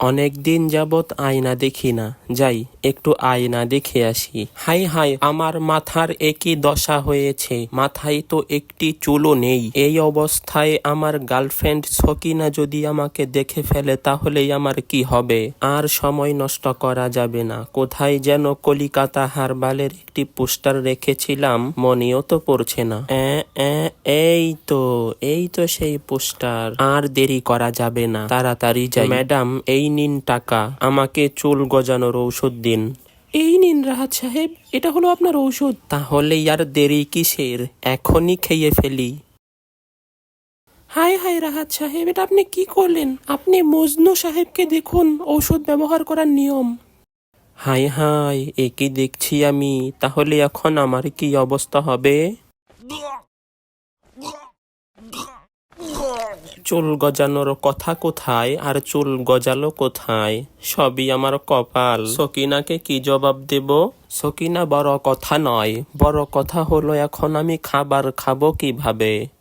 অনেক দিন যাবৎ আয়না দেখি না। যাই, একটু আয়না দেখে আসি। হাই হাই, আমার মাথার একই দশা হয়েছে। মাথায় তো একটি চুলও নেই। এই অবস্থায় আমার গার্লফ্রেন্ড সকিনা যদি আমাকে দেখে ফেলে, তাহলেই আমার কি হবে? আর সময় নষ্ট করা যাবে না। কোথায় যেন কলিকাতা হারবালের একটি পোস্টার রেখেছিলাম, মনেও তো পড়ছে না। এই তো। এই তো সেই পোস্টার। আর দেরি করা যাবে না। তাড়াতাড়ি যাই। ম্যাডাম এই নিন টাকা। আমাকে চুল গজানোর ঔষধ দিন। এই নিন রাহাত সাহেব। এটা হলো আপনার ঔষধ। তাহলে আর দেরি কিসের? এখনই খেয়ে ফেলি। হাই হাই রাহাত সাহেব এটা আপনি কি করলেন? আপনি মজনু সাহেবকে দেখুন ঔষধ ব্যবহার করার নিয়ম। হাই হাই একে দেখছি আমি? তাহলে এখন আমার কি অবস্থা হবে? চুল গজানোর কথা কোথায় আর চুল গজালো কোথায়? সবই আমার কপাল। সকিনাকে কি জবাব দেব? সকিনা বড় কথা নয়, বড় কথা হলো এখন আমি খাবার খাব কীভাবে?